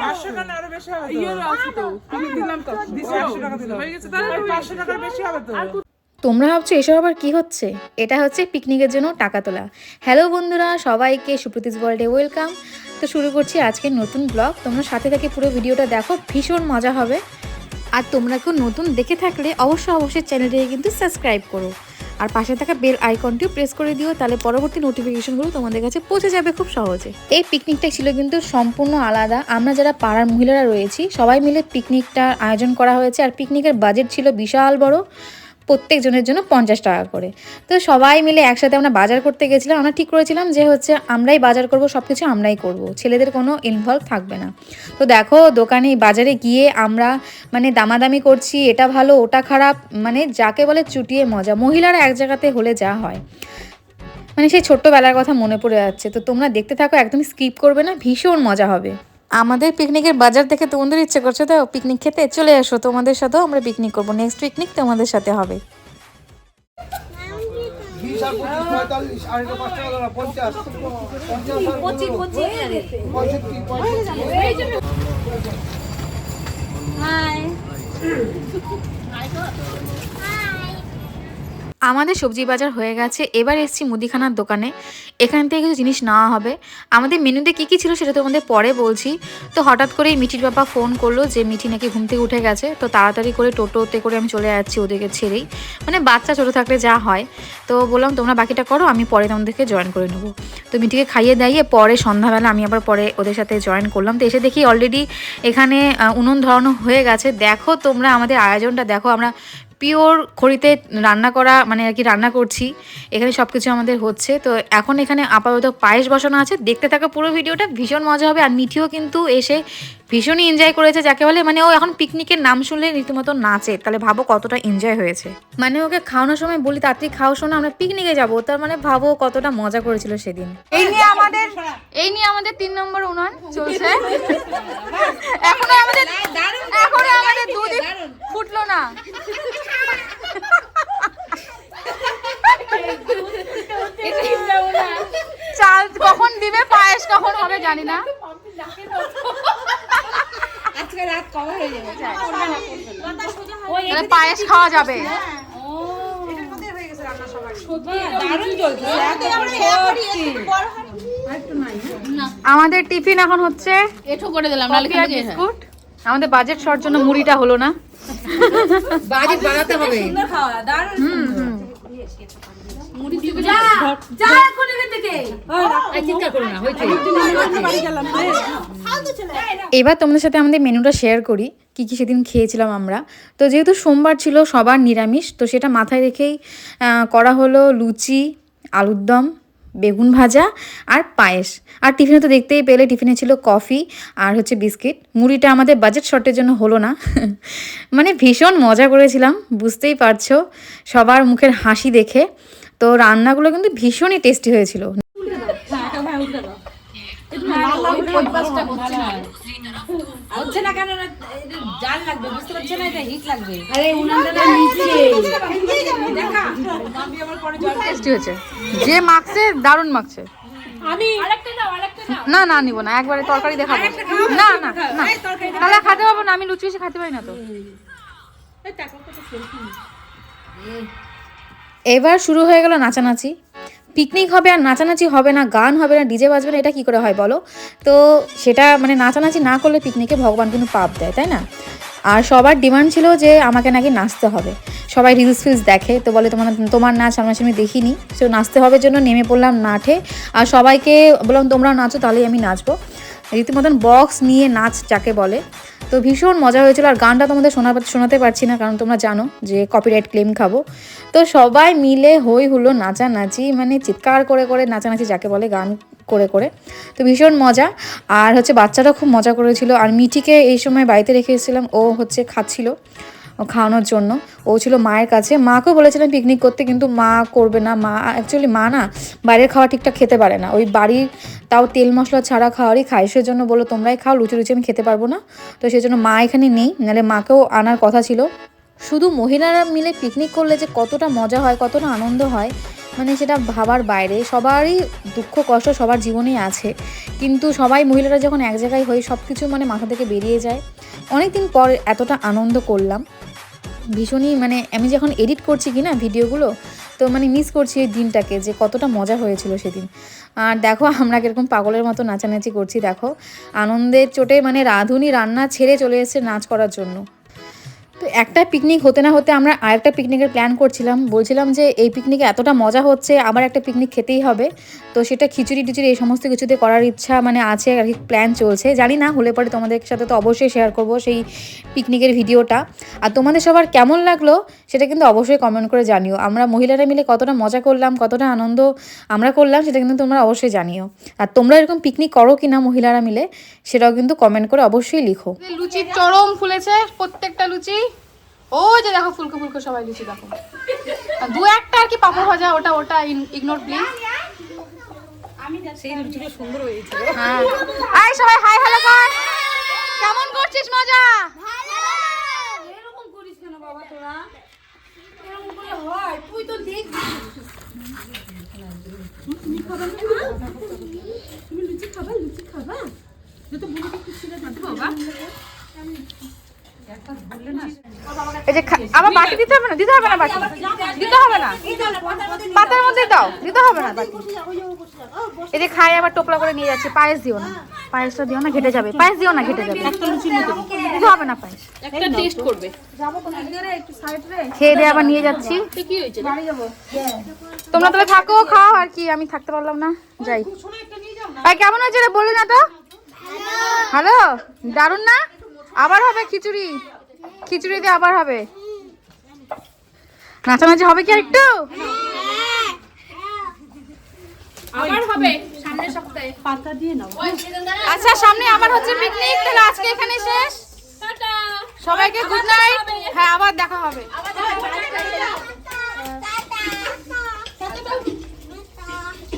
পাঁচশো টাকা আরও বেশি হবে তো। ইয়েরও আছে তো আমি দিলাম তো একশো টাকা দিলাম। হয়ে গেছে তাহলে। পাঁচশো টাকার বেশি হবে তো। তোমরা ভাবছ এসব আবার কি হচ্ছে? এটা হচ্ছে পিকনিকের জন্য টাকা তোলা। হ্যালো বন্ধুরা সবাইকে সুপ্রতীস ওয়ার্ল্ডে ওয়েলকাম। তো শুরু করছি আজকের নতুন ব্লগ। তোমরা সাথে থেকে পুরো ভিডিওটা দেখো ভীষণ মজা হবে। আর তোমরা কেউ নতুন দেখে থাকলে অবশ্যই অবশ্যই চ্যানেলটিকে কিন্তু সাবস্ক্রাইব করো। আর পাশে থাকা বেল আইকনটিও প্রেস করে দিও, তাহলে পরবর্তী নোটিফিকেশনগুলো তোমাদের কাছে পৌঁছে যাবে খুব সহজে। এই পিকনিকটা ছিল কিন্তু সম্পূর্ণ আলাদা। আমরা যারা পাড়ার মহিলারা রয়েছি, সবাই মিলে পিকনিকটার আয়োজন করা হয়েছে। আর পিকনিকের বাজেট ছিল বিশাল বড়। প্রত্যেকজনের জন্য পঞ্চাশ টাকা করে। তো সবাই মিলে একসাথে আমরা বাজার করতে গেছিলাম। আমরা ঠিক করেছিলাম যে হচ্ছে আমরাই বাজার করব সব কিছু আমরাই করব। ছেলেদের কোনো ইনভলভ থাকবে না। তো দেখো দোকানে, বাজারে গিয়ে আমরা মানে দামাদামি করছি, এটা ভালো, ওটা খারাপ মানে যাকে বলে চুটিয়ে মজা। মহিলারা এক জায়গাতে হলে যা হয়। মানে সেই ছোট্টবেলার কথা মনে পড়ে যাচ্ছে। তো তোমরা দেখতে থাকো একদম স্কিপ করবে না, ভীষণ মজা হবে। আমাদের পিকনিকের বাজার দেখে তোমাদের ইচ্ছে করছে তো পিকনিক খেতে চলে আসো তোমাদের সাথেও আমরা পিকনিক করব। নেক্সট পিকনিক তোমাদের সাথে হবে। বিশ আমাদের সবজি বাজার হয়ে গেছে, এবার এসেছি মুদিখানার দোকানে। এখান থেকে কিছু জিনিস নেওয়া হবে। আমাদের মেনুতে কী কী ছিল সেটা তোমাদের পরে বলছি। তো হঠাৎ করেই মিঠির বাবা ফোন করল যে, মিঠি নাকি ঘুম থেকে উঠে গেছে। তো তাড়াতাড়ি করে টোটোতে করে আমি চলে যাচ্ছি ওদেরকে ছেড়েই। মানে বাচ্চা ছোটো থাকলে যা হয়। তো বললাম, তোমরা বাকিটা করো, আমি পরে তোমাদেরকে জয়েন করে নেব। তো মিঠিকে খাইয়ে দাইয়ে পরে সন্ধ্যাবেলা আমি আবার পরে ওদের সাথে জয়েন করলাম। তো এসে দেখি অলরেডি এখানে উনুন ধরানো হয়ে গেছে। দেখো তোমরা আমাদের আয়োজনটা, দেখো আমরা পিওর খড়িতে রান্না করা মানে আর কি রান্না করছি এখানে সব কিছু আমাদের হচ্ছে। তো এখন এখানে আপাতত পায়েস বসানো আছে দেখতে থাকা পুরো ভিডিওটা ভীষণ মজা হবে। আর মিঠিও কিন্তু এসে ভীষণই এনজয় করেছে যাকে বলে মানে ও এখন পিকনিকের নাম শুনলে রীতিমতো নাচে। তাহলে ভাবো কতটা এনজয় হয়েছে। মানে ওকে খাওয়ানোর সময় বলি তাড়াতাড়ি খাও শোনা আমরা পিকনিকে যাব। তার মানে ভাবো কতটা মজা করেছিল সেদিন। এই নিয়ে আমাদের এই নিয়ে আমাদের তিন নম্বর উনান চলছে। এখনও আমাদের দুদিন ফুটলো না চাল কখন দিবে পায়েস জানি না। তাহলে পায়েস খাওয়া যাবে। আমাদের টিফিন এখন হচ্ছে এঠো করে দিলাম বিস্কুট। আমাদের বাজেট শর্ট জন্য মুড়িটা হলো না। বাজেট বাড়াতে হবে। হয়েছে এবার তোমাদের সাথে আমাদের মেনুটা শেয়ার করি, কি কি সেদিন খেয়েছিলাম আমরা। তো যেহেতু সোমবার ছিল, সবার নিরামিষ, তো সেটা মাথায় রেখেই করা হলো লুচি, আলুর দম, বেগুন ভাজা আর পায়েস। আর টিফিনে তো দেখতেই পেলে, টিফিনে ছিল কফি আর হচ্ছে বিস্কিট। মুড়িটা আমাদের বাজেট শর্টের জন্য হলো না। মানে ভীষণ মজা করেছিলাম, বুঝতেই পারছ, সবার মুখের হাসি দেখে। তো রান্নাগুলো কিন্তু ভীষণই টেস্টি হয়েছিল হচ্ছে না কেন জাল লাগবে বুঝতে পারছে না এটা হিট লাগবে টেস্টি হয়েছে যে মাখছে দারুণ মাখছে না না নিব না একবারে তরকারি দেখাবো না না না তাহলে খেতে পারব না আমি লুচি এসে খেতে পারি না তো এবার শুরু হয়ে গেল নাচানাচি। পিকনিক হবে আর নাচানাচি হবে না, গান হবে না, ডিজে বাজবে না, এটা কি করে হয় বলো? তো সেটা মানে নাচানাচি না করলে পিকনিকে ভগবান কিন্তু পাপ দেয়, তাই না? আর সবার ডিমান্ড ছিল যে আমাকে নাকি নাচতে হবে। সবাই রিলস ফিলস দেখে, তো বলে তোমার তোমার নাচ আমার আমি দেখিনি। সো নাচতে হবে জন্য নেমে পড়লাম নাঠে, আর সবাইকে বললাম তোমরা নাচো, তাহলেই আমি নাচবো। রীতিমতন বক্স নিয়ে নাচ যাকে বলে। তো ভীষণ মজা হয়েছিল আর গানটা তোমাদের শোনা শোনাতে পারছি না, কারণ তোমরা জানো যে কপিরাইট ক্লেম খাব। তো সবাই মিলে হই হলো নাচানাচি মানে চিৎকার করে করে নাচানাচি যাকে বলে গান করে করে। তো ভীষণ মজা। আর হচ্ছে বাচ্চারা খুব মজা করেছিল। আর মিটিকে এই সময় বাড়িতে রেখে এসেছিলাম, ও হচ্ছে খাচ্ছিল খাওয়ানোর জন্য। ও ছিল মায়ের কাছে। মাকেও বলেছিলাম পিকনিক করতে, কিন্তু মা করবে না। মা অ্যাকচুয়ালি মা না, বাইরের খাওয়া ঠিকঠাক খেতে পারে না। ওই বাড়ির তাও তেল মশলা ছাড়া খাওয়ারই খায়। সেজন্য বলল, তোমরাই খাও, লুচি লুচি আমি খেতে পারব না। তো সেজন্য মা এখানে নেই, নাহলে মাকেও আনার কথা ছিল। শুধু মহিলারা মিলে পিকনিক করলে যে কতটা মজা হয়, কতটা আনন্দ হয় মানে সেটা ভাবার বাইরে। সবারই দুঃখ, কষ্ট সবার জীবনেই আছে। কিন্তু সবাই মহিলারা যখন এক জায়গায় হয়ে সব কিছু মানে মাথা থেকে বেরিয়ে যায়। অনেক দিন পর এতটা আনন্দ করলাম। ভীষণই মানে আমি যখন এডিট করছি কি না ভিডিওগুলো তো মানে মিস করছি এই দিনটাকে, যে কতটা মজা হয়েছিল সেদিন। আর দেখো, আমরা কীরকম পাগলের মতো নাচানাচি করছি, দেখো। আনন্দের চোটে মানে রাঁধুনি রান্না ছেড়ে চলে এসেছে নাচ করার জন্য। তো একটা পিকনিক হতে না হতে আমরা আরেকটা পিকনিকের প্ল্যান করছিলাম। বলছিলাম যে এই পিকনিকে এতটা মজা হচ্ছে, আবার একটা পিকনিক খেতেই হবে। তো সেটা খিচুড়ি টিচুড়ি এই সমস্ত কিছুতে করার ইচ্ছা মানে আছে আর কি প্ল্যান চলছে। জানি না, হলে পরে তোমাদের সাথে তো অবশ্যই শেয়ার করব সেই পিকনিকের ভিডিওটা। আর তোমাদের সবার কেমন লাগল সেটা কিন্তু অবশ্যই কমেন্ট করে জানিও। আমরা মহিলারা মিলে কতটা মজা করলাম, কতটা আনন্দ আমরা করলাম, সেটা কিন্তু তোমরা অবশ্যই জানিও। আর তোমরা এরকম পিকনিক করো কি না মহিলারা মিলে, সেটাও কিন্তু কমেন্ট করে অবশ্যই লিখো। লুচি চরম ফুলেছে, প্রত্যেকটা লুচি দেখো ফুলকো ফুলকো সবাই লুচি দেখো। দু একটা আর কি পাপড় ভাজা ওটা ওটা ইগনোর প্লিজ হ্যাঁ। আয় সবাই হাই হ্যালো কর কেমন করছিস মজা? এরকম করিস কেন বাবা তোরা? এরকম করে হয় তুই তো দেখবি। এই যে খা- আবার বাটি দিতে হবে না দিতে হবে না বাটি। দিতে হবে না। পাতার মধ্যে দাও দিতে হবে না বাটি। এই যে খাই আবার টোপলা করে নিয়ে যাচ্ছে পায়েস দিও না। পায়েসটা দিও না ঘেটে যাবে। পায়েস দিও না ঘেটে যাবে। দিতে হবে না পায়েস। একটা টেস্ট করবে। খেয়ে দিয়ে আবার নিয়ে যাচ্ছি। তোমরা তাহলে থাকো খাও আর কি আমি থাকতে পারলাম না। যাই। ভাই কেমন হয়েছে রে? বললি না তো? হ্যালো দারুণ না? আবার হবে খিচুড়ি? খিচুড়ি দিয়ে আবার হবে? নাচানাচি হবে কি আর একটু আচ্ছা সামনে আবার হচ্ছে পিকনিক তাহলে আজকে এখানে শেষ। সবাইকে গুড নাইট হ্যাঁ আবার দেখা হবে।